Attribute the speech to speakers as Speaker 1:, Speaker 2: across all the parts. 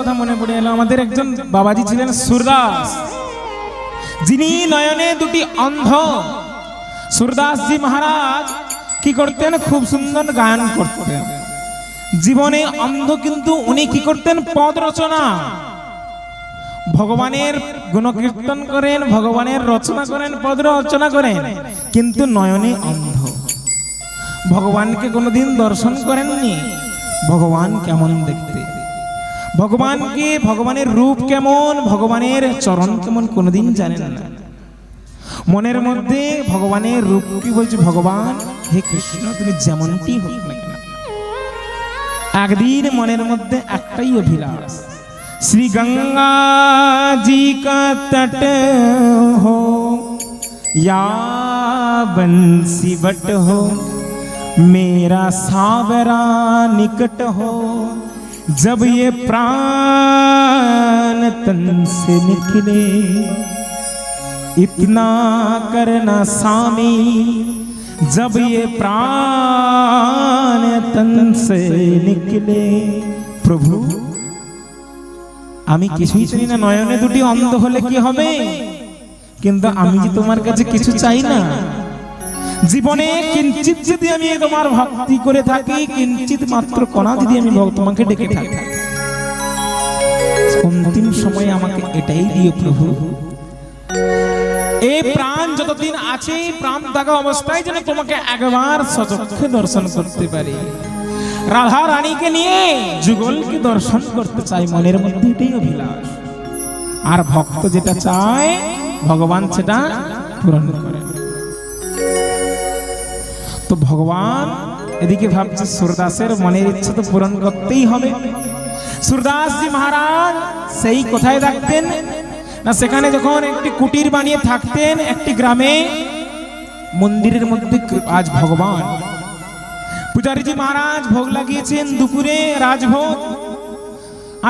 Speaker 1: কথা মনে পড়ে এলো। আমাদের একজন বাবাজি ছিলেন সুরদাস। যিনি নয়নে দুটি অন্ধ। সুরদাসজি মহারাজ কি করতেন? খুব সুন্দর গান করতেন। জীবনে অন্ধ কিন্তু উনি কি করতেন? পদ রচনা। ভগবানের গুণকীর্তন করেন, ভগবানের রচনা করেন, পদ রচনা করেন, কিন্তু নয়নে অন্ধ। ভগবানকে কোনোদিন দর্শন করেননি। ভগবান কেমন দেখতে? ভগবানকে ভগবানের রূপ কেমন ভগবানের চরণ কেমন কোনোদিন জানেন না মনের মধ্যে ভগবানের রূপ কি বলছে ভগবান হে কৃষ্ণ তুমি যেমনটি হোক না কেন একদিন মনের মধ্যে একটাই অভিলাষ শ্রী গঙ্গা জি কা তট হো या बंसी बट हो मेरा सावरा निकट हो जब ये प्राण तन से निकले इतना करना स्वामी जब ये प्राण तन से निकले प्रभु আমি কিছুই চাই না নয়নে দুটি অন্ধ হলে কি হবে কিন্তু আমি যে তোমার কাছে কিছু চাই না জীবনে কিঞ্চিত যদি আমি তোমার ভক্তি করে থাকি কিঞ্চিত মাত্র কণা যদি আমি তোমাকে ডেকে থাকি। অন্তিম সময়ে আমাকে এটাই দিও প্রভু। এই প্রাণ যতদিন আছে, প্রাণ থাকা অবস্থায় যেন তোমাকে একবার সচক্ষে দর্শন করতে পারি। রাধা রানীকে নিয়ে যুগলকে দর্শন করতে চাই, মনের মধ্যে এটাই অভিলাষ। আর ভক্ত যেটা চায়, ভগবান সেটা পূরণ করে। তো ভগবান এদিকে ভাবছে, সুরদাসের মনের ইচ্ছা তো পূরণ করতেই হবে। সুরদাসজি মহারাজ, সেই কোথায় থাকতেন? না, সেখানে যখন একটি কুটির বানিয়ে থাকতেন একটি গ্রামে, মন্দিরের মধ্যে আজ ভগবান? পূজারীজি মহারাজ ভোগ লাগিয়েছেন দুপুরে রাজভোগ।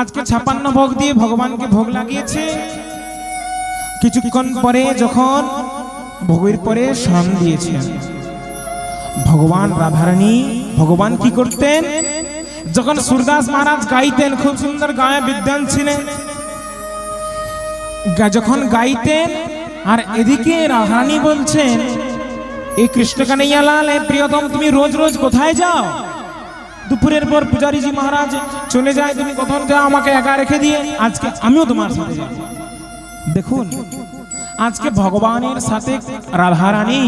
Speaker 1: আজকে ছাপান্ন ভোগ দিয়ে ভগবানকে ভোগ লাগিয়েছে। কিছুক্ষণ পরে যখন ভোগের পরে শাম দিয়েছেন। ভগবান রাধারানী, ভগবান কি করতেন? যখন সুরদাস মহারাজ গাইতেন, খুব সুন্দর গায়ে বিদ্যান ছিলেন। যখন গাইতেন, আর এদিকে রাধারানী বলছেন এই কৃষ্ণ কানাইয়া লাল প্রিয়তম, তুমি রোজ রোজ কোথায় যাও? দুপুরের পর পূজারীজি মহারাজ চলে যায়, তুমি কখন যাও, আমাকে একা রেখে দিয়ে, আজকে আমিও তোমার সাথে যাব। দেখুন, আজকে ভগবানের সাথে রাধারানী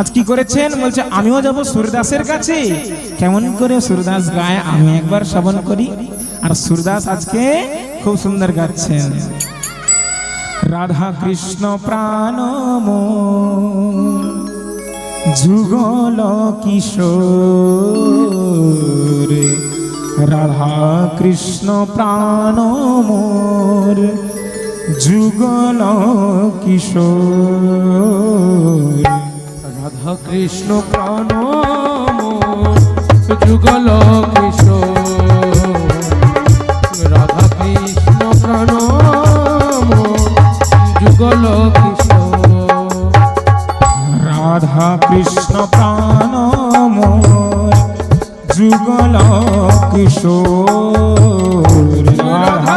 Speaker 1: আজ কি করেছেন? বলছে, আমিও যাব সুরদাসের কাছে। কেমন করে সুরদাস গায়ে আমি একবার শ্রবণ করি? আর সুরদাস আজকে খুব সুন্দর গাচ্ছেন। রাধা কৃষ্ণ প্রাণ যুগল কিশোর, রাধা কৃষ্ণ প্রাণ মোর, যুগল কিশোর।
Speaker 2: রাধা কৃষ্ণ প্রাণ যুগল কিশোর রাধা কৃষ্ণ প্রাণ যুগল
Speaker 1: কৃষ্ণ।
Speaker 2: রাধা কৃষ্ণ প্রাণ যুগল কিশোর রাধা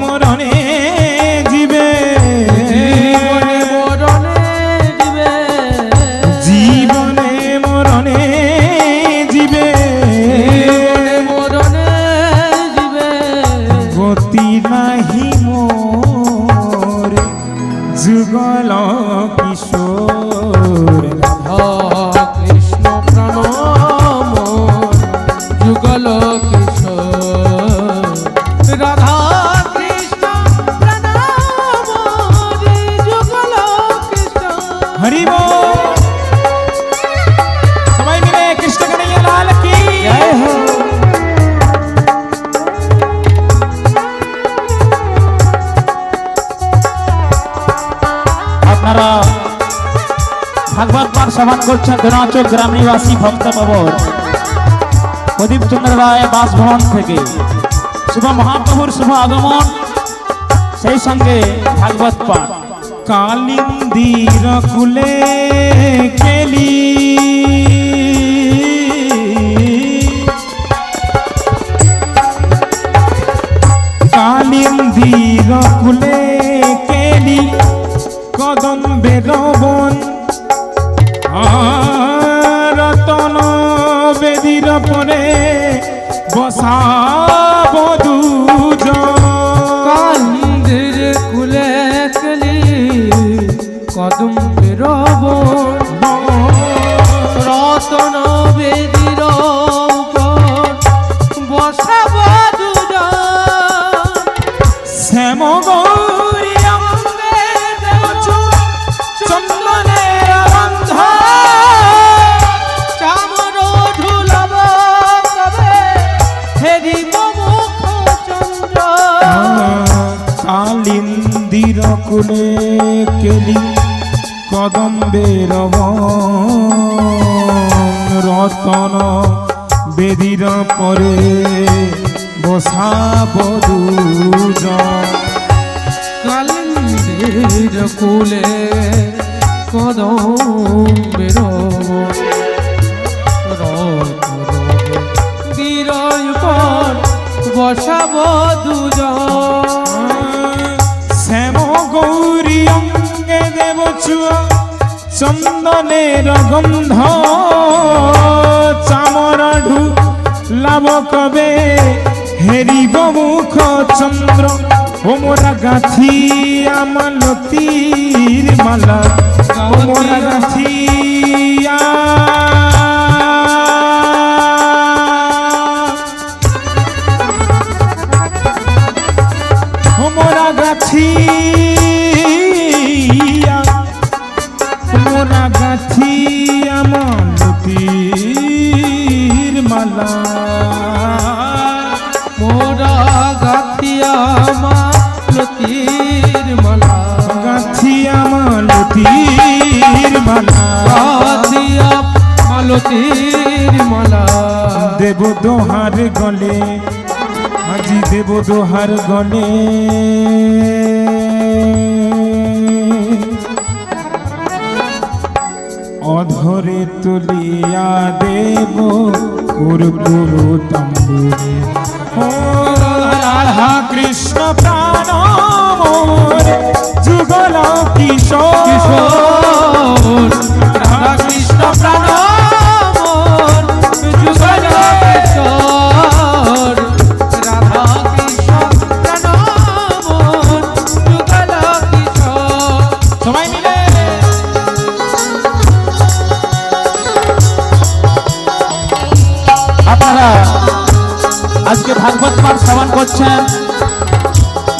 Speaker 3: মরণে শ্রবণ করছেন ধনাচক গ্রাম নিবাসী ভক্ত পাবন প্রদীপ চন্দ্র রায় বাসভবন থেকে। শুভ মহাপ্রভুর শুভ আগমন। সেই সঙ্গে ভাগবত পাঠ।
Speaker 1: কালিন্দির কুলে কেলি। কালিন্দির কুলে কেলি। কদম্বে রবন বসাব কালিন্দির কুলে কদম্বের রতন বেদির পরে বসাব
Speaker 2: কালিন্দির কুলে কদম বেরব বীরয় পর বসাব দুজন।
Speaker 1: দেব চন্দনে চন্দনের গন্ধ, চামর ঢু লাভ কবে? হেরিব মুখ চন্দ্র, ওমরা গাথি আমলতির মালা। ওমরা গাথি দেব দোহার গলে, আজি দেব দোহার গলে। অধরে তুলিয়া দেব কুরকুর তম্বুরে রাধা কৃষ্ণ প্রাণ যুগল কিশোর,
Speaker 2: রাধা কৃষ্ণ প্রাণ
Speaker 3: আজকে ভাগবত পাঠ শ্রবণ করছেন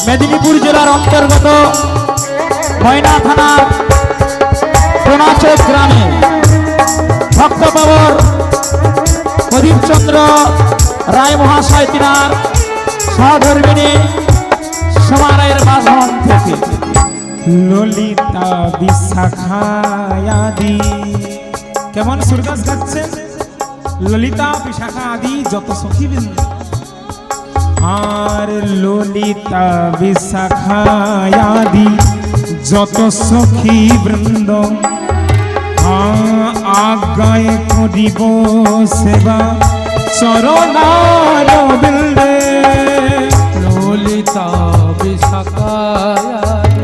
Speaker 3: মেদিনীপুর জেলার অন্তর্গত ময়না থানা প্রণাচক গ্রামে। ভক্তবাবর প্রদীপচন্দ্র রায় মহাশয় তিনার সহধর্মিনী সমারায়ের বাসভবন থেকে।
Speaker 1: ললিতা বিশাখায়াদি। কেমন সুরদাস গাচ্ছেন? ললিতা বিশাখা আদি যত সখী বৃন্দ আর ললিতা বিশাখায়াদি, যত সখী বৃন্দ আজ্ঞায় করিব সেবা। চরণার বৃন্দে
Speaker 2: ললিতা বিশাখায়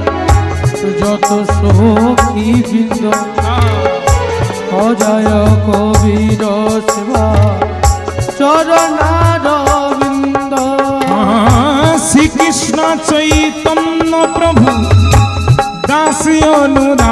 Speaker 2: যত সখী বৃন্দ অজয় কবির সেবা। চরণার
Speaker 1: শ্রীকৃষ্ণ চৈতন্য প্রভু দাসী অনুদাস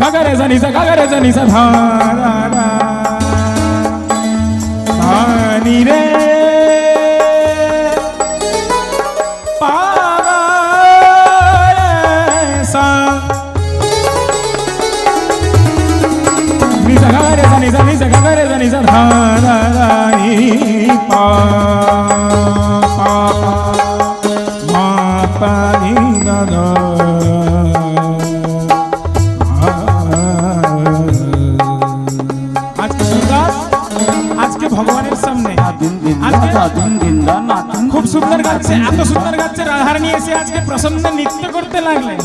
Speaker 1: গাগারে জানি সা গাগারে জানি সা ধা পানি রে Nisa, Nisa,
Speaker 3: Nisa, Nisa,
Speaker 1: Nisa,
Speaker 3: Nisa, Nisa, Nisa, Nisa,
Speaker 1: Nisa, সুন্দর গাচ্ছে এত সুন্দর গাচ্ছে নিয়ে এসে আজকে প্রসন্ন নৃত্য করতে লাগলেন।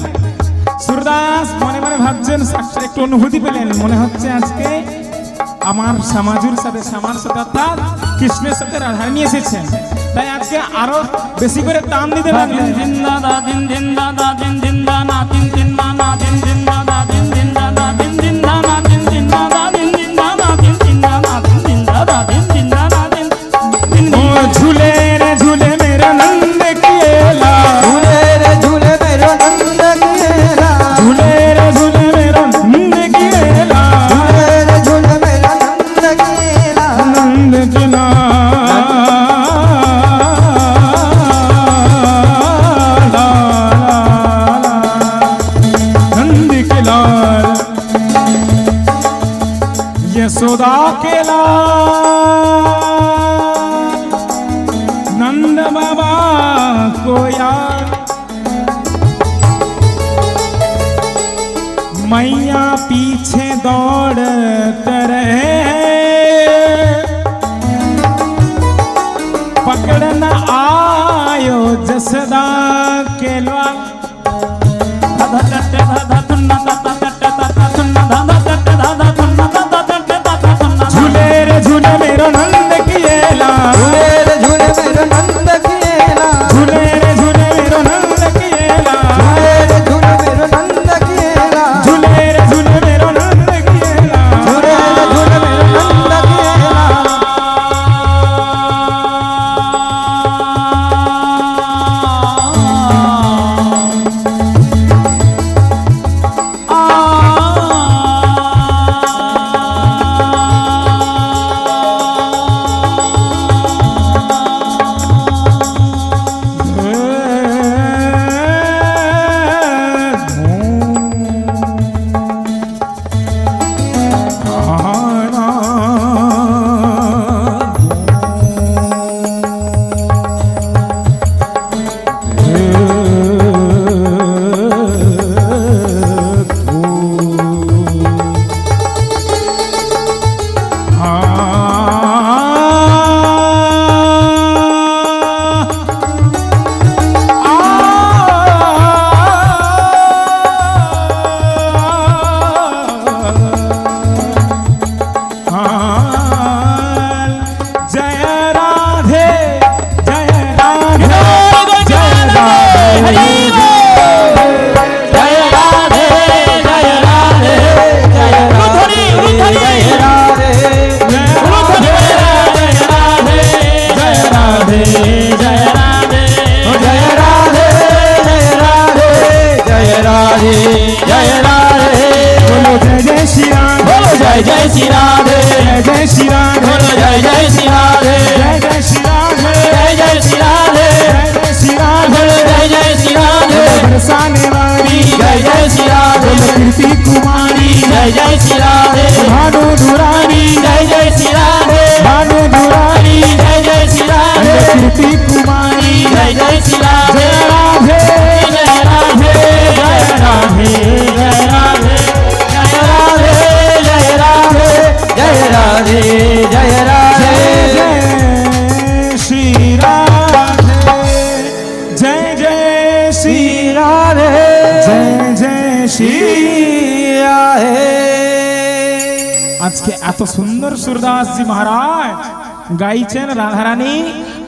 Speaker 1: সুরদাস মনে মনে ভাবছেন একটু অনুভূতি পেলেন। মনে হচ্ছে আজকে আমার সমাজুর সাথে সামার সাথে অর্থাৎ কৃষ্ণের সাথে রাধারানী এসেছেন। তাই আজকে আরও বেশি করে টান দিতে লাগলেন।
Speaker 3: দিন দাদা দিন দিন দাদা দিন দিন দানা দিন দিন দানা দিন দিন দাদা দিন দিন দিন দিন দানা
Speaker 1: আজকে এত সুন্দর সুরদাসজি মহারাজ গাইছেন রাধারানী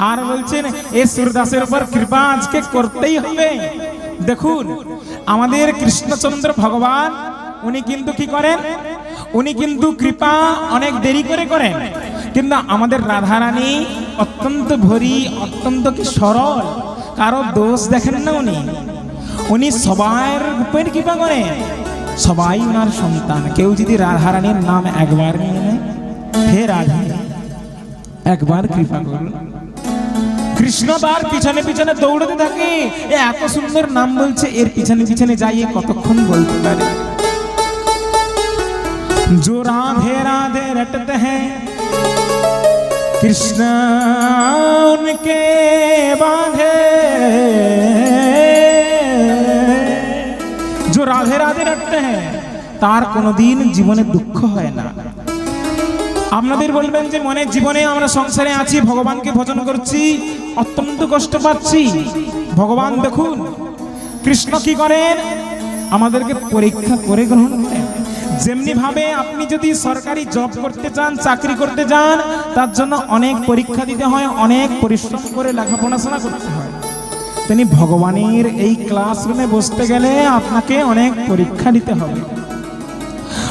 Speaker 1: আর বলছেন, এ সুরদাসের উপর কৃপা আজকে করতেই হবে। দেখুন, আমাদের কৃষ্ণচন্দ্র ভগবান, উনি কিন্তু কি করেন? উনি কিন্তু কৃপা অনেক দেরি করে করেন। কিন্তু আমাদের রাধারানী অত্যন্ত ভরি, অত্যন্ত কি সরল, কারও দোষ দেখেন না উনি। উনি সবার উপর কৃপা করেন। সবাই ওনার সন্তান কেউ যদি রাধারানীর নাম একবার নিয়ে নেয় হে রাধে একবার কৃপা করুন কৃষ্ণ তার পিছনে পিছনে দৌড়তে থাকে এ এত সুন্দর নাম বলছে এর পিছনে পিছনে যাইয়ে কতক্ষণ বলতে পারে जो राधे राधे रटते हैं कृष्ण उनके बांधे রাধে রাধে রাখতে হ্যাঁ। তার কোনোদিন জীবনে দুঃখ হয় না। আপনাদের বলবেন যে, মনে জীবনে আমরা সংসারে আছি, ভগবানকে ভজন করছি, অত্যন্ত কষ্ট পাচ্ছি। ভগবান দেখুন, কৃষ্ণ কি করেন? আমাদেরকে পরীক্ষা করে গ্রহণ করেন। যেমনি ভাবে আপনি যদি সরকারি জব করতে চান, চাকরি করতে চান, তার জন্য অনেক পরীক্ষা দিতে হয়, অনেক পরিশ্রম করে লেখাপড়াশোনা করতে হয়। তিনি ভগবানের এই ক্লাসরুমে বসতে গেলে আপনাকে অনেক পরীক্ষা দিতে হবে।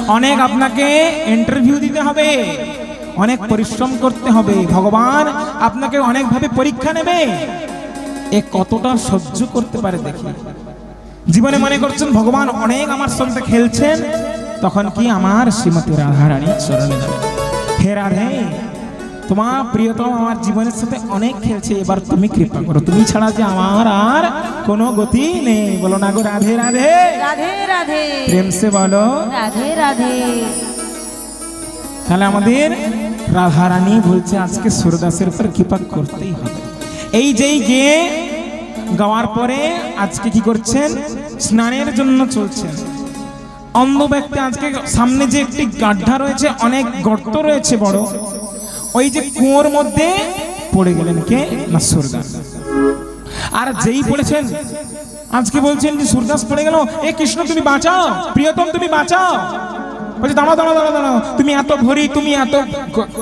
Speaker 1: অনেক আপনাকে ইন্টারভিউ দিতে হবে। অনেক পরিশ্রম করতে হবে। ভগবান আপনাকে অনেকভাবে পরীক্ষা নেবে। এ কতটা সহ্য করতে পারে দেখি। জীবনে মনে করছেন, ভগবান অনেক আমার সঙ্গে খেলছেন। তখন কি আমার শ্রীমতী রাধারানীর চরণে হে রাধে তোমার প্রিয়তম আমার জীবনের সাথে অনেক খেলছে এবার তুমি কৃপা করো। তুমি ছাড়া যে আমার আর কোনো গতি নেই। বলো না গো রাধে রাধে।
Speaker 4: রাধে রাধে।
Speaker 1: প্রেম সে বলো।
Speaker 4: রাধে রাধে।
Speaker 1: তাহলে আমাদের রাধারানী বলছে আজকে সুরদাসের উপর কৃপা করতেই হবে। এই যেই গিয়ে গাওয়ার পরে আজকে কি করছেন? স্নানের জন্য চলছেন। অন্ধ ব্যক্তি আজকে সামনে যে একটি গাড্ডা রয়েছে অনেক গর্ত রয়েছে বড়। ওই যে কুয়োর মধ্যে পড়ে গেলেন কে? না, সুরদাস। আর যেই পড়েছেন আজকে বলছেন যে সুরদাস পড়ে গেল। এ কৃষ্ণ, তুমি বাঁচাও। প্রিয়তম, তুমি বাঁচাও। বলছে, দাঁড়াও দাঁড়াও দাঁড়াও দাঁড়াও। তুমি এত ভরি, তুমি এত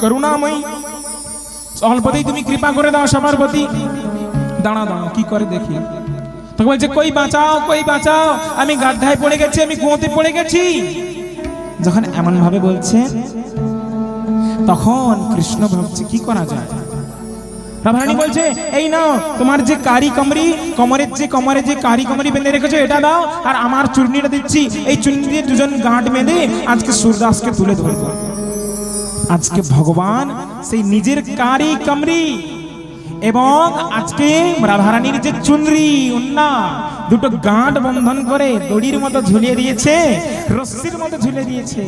Speaker 1: করুণাময়ী। অল্পতেই তুমি কৃপা করে দাও, সবার প্রতি। দাঁড়াও দাঁড়াও, কি করে দেখি? তখন বলছে, কই বাঁচাও কই বাঁচাও? আমি গাড্ডায় পড়ে গেছি, আমি কুয়োতে পড়ে গেছি। যখন এমন ভাবে বলছে তখন কৃষ্ণ ভাবছে, কি করা যায়? রাধারানী বলছে, এই নাও, তোমার যে কারি কমরি কমরের যে কমরে যে কারি কমরি বেঁধে রেখেছো, এটা দাও, আর আমার চূর্ণিটা দিচ্ছি। এই চূর্ণি দিয়ে দুজন গাঁট বেঁধে আজকে সূর্যদাসকে তুলে ধরবো। আজকে ভগবান সেই নিজের কারি কমরি এবং আজকে রাধারানীর যে চুনরি উন্না দুটো গাঁট বন্ধন করে দড়ির মতো ঝুলিয়ে দিয়েছে, রশ্মির মতো ঝুলিয়ে দিয়েছে।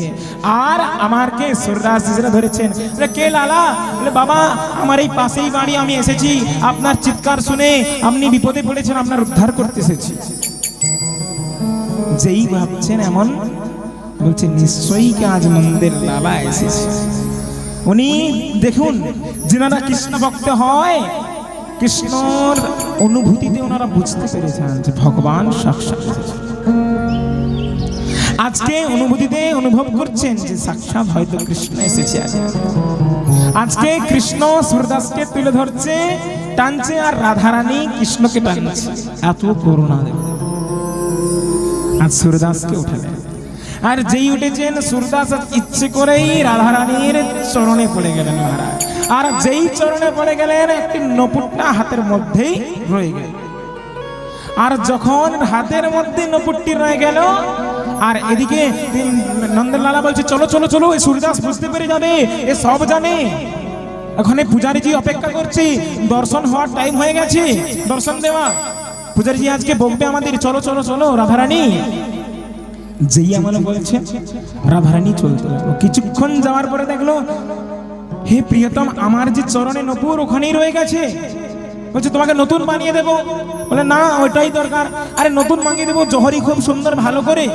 Speaker 1: আর আমার কে সুরদাস ধরেছেন কে লালা? বলে, বাবা, আমার এই পাশেই বাড়ি, আমি এসেছি। আপনার চিৎকার শুনে আপনি বিপদে পড়েছেন, আপনার উদ্ধার করতে এসেছি। যেই ভাবছেন এমন, বলছে, নিশ্চয়ই কি আজ নন্দের লালা এসেছে? উনি, দেখুন, যিনারা কৃষ্ণ ভক্ত হয় কৃষ্ণর অনুভূতিতে ওনারা বুঝতে পেরেছেন যে ভগবান সাক্ষাৎ আজকে অনুভূতিতে অনুভব করছেন যে সাক্ষাৎ হয়তো কৃষ্ণ এসেছে আজকে কৃষ্ণ সুরদাসকে তুলে ধরছে, টানছে আর রাধারানী কৃষ্ণকে টানছে। এত করুণা দেখুন। আজ সুরদাসকে উঠালেন। আর যেই উঠেছেন সুরদাস ইচ্ছে করেই রাধারানীর চরণে পড়ে গেলেন মহারাজ। আর যেই চরণে পড়ে গেলেন, একটি নপুটটা হাতের মধ্যেই রয়ে গেল। আর যখন হাতের মধ্যে নপুটটি রয়ে গেল, আর এদিকে নন্দলালা বলছে, চলো চলো চলো এই সুরদাস বুঝতে পেরে যাবে, এ সব জানে। ওখানে পূজারীজি অপেক্ষা করছি, দর্শন হওয়ার টাইম হয়ে গেছে, দর্শন দেওয়া। পূজারীজি আজকে বকবে আমাদের, চলো চলো চলো, রাধারানী। যেই আমার বলছে, রাধারানী চলতে লাগল। কিছুক্ষণ যাওয়ার পরে দেখল হে প্রিয়তম, আমার যে চরণে নপুর ওখানেই রয়ে গেছে। বলছে, তোমাকে নতুন বানিয়ে দেবো। বলে, না, ওইটাই দরকার। আরে, নতুন বানিয়ে দেবো, জহরি খুব সুন্দর, ভালো করে।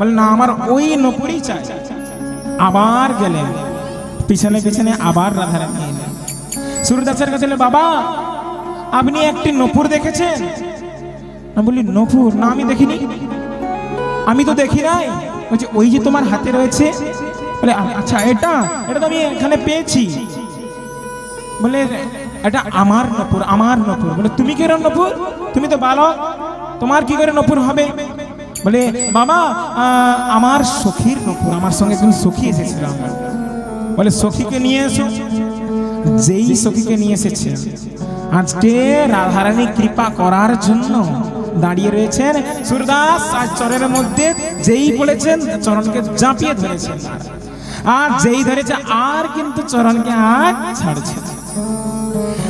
Speaker 1: বলে, না, আমার ওই নপুরই চাই। আবার গেলেন। পিছনে পিছনে আবার রাধারানী এলেন। সুরদাসের কাছে বাবা, আপনি একটি নপুর দেখেছেন? আমি বলি, নপুর? না, আমি দেখিনি। আমি তো দেখি নাই। বলছে, ওই যে তোমার হাতে রয়েছে বলে আচ্ছা এটা এটা তো আমি এখানে পেয়েছি। বলে, এটা আমার নপুর আমার নপুর। বলে, তুমি কি নপুর? তুমি তো বালক, তোমার কি করে নপুর হবে? বলে, বাবা আমার সখীর নপুর, আমার সঙ্গে একজন সখী এসেছিল বলে, সখীকে নিয়ে এসো। যেই সখীকে নিয়ে এসেছে, আজকে রাধারানী কৃপা করার জন্য দাঁড়িয়ে রয়েছেন সুরদাস আর চরের মধ্যে। যেই বলেছেন, চরণকে জাঁপিয়ে ধরেছেন আর যেই ধরেছে আর কিন্তু চরণকে আর ছাড়ছে না।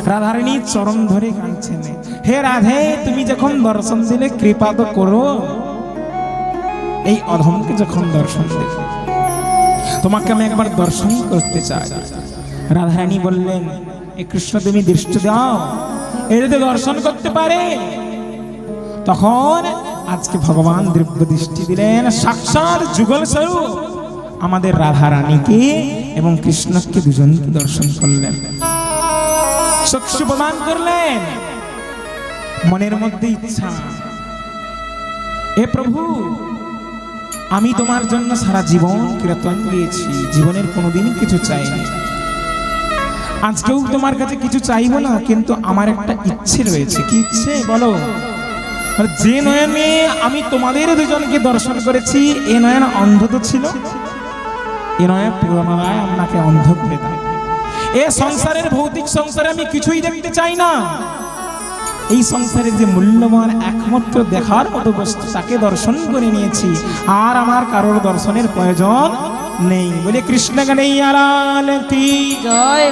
Speaker 1: রাধারানী চরণ ধরে কাঁদছেন হে রাধে, তুমি যখন দর্শন দিলে কৃপা তো করো। এই অধমকে যখন দর্শন দেবে তোমাকে আমি একবার দর্শন করতে চাই। রাধারানী বললেন, এ কৃষ্ণ, তুমি দৃষ্টি দাও। এ যদি দর্শন করতে পারে, তখন আজকে ভগবান দিব্য দৃষ্টি দিলেন। সাক্ষাৎ যুগল স্বরূপ। আমাদের রাধা রানীকে এবং কৃষ্ণকে দুজনকে দর্শন করলেন। চক্ষু প্রদান করলেন। মনের মধ্যে ইচ্ছা। এ প্রভু, আমি তোমার জন্য সারা জীবন কীর্তন দিয়েছি। জীবনের কোনোদিন কিছু চাইনি আজকেও তোমার কাছে কিছু চাইব না কিন্তু আমার একটা ইচ্ছে রয়েছে। কি ইচ্ছে? বলো। যে নয়নে আমি তোমাদের দুজনকে দর্শন করেছি, এ নয়ন অন্ধ তো ছিল। এ পুরোনায় আপনাকে অন্ধ করে এ সংসারের ভৌতিক সংসারে আমি কিছুই দেখতে চাই না। এই সংসারে যে মূল্যবান একমাত্র দেখার মতো বস্তু, তাকে দর্শন করে নিয়েছি। আর আমার কারোর দর্শনের প্রয়োজন নেই। বলে কৃষ্ণ কি
Speaker 4: জয়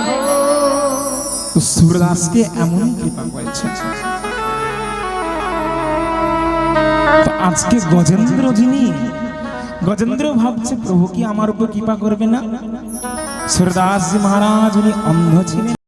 Speaker 1: সুরদাসকে এমন কৃপা করেছেন আজকে গজেন্দ্র যিনি গজেন্দ্র ভাবছে প্রভু কি আমার উপর কৃপা করবে না? সুরদাস মহারাজ উনি অন্ধ ছিলেন।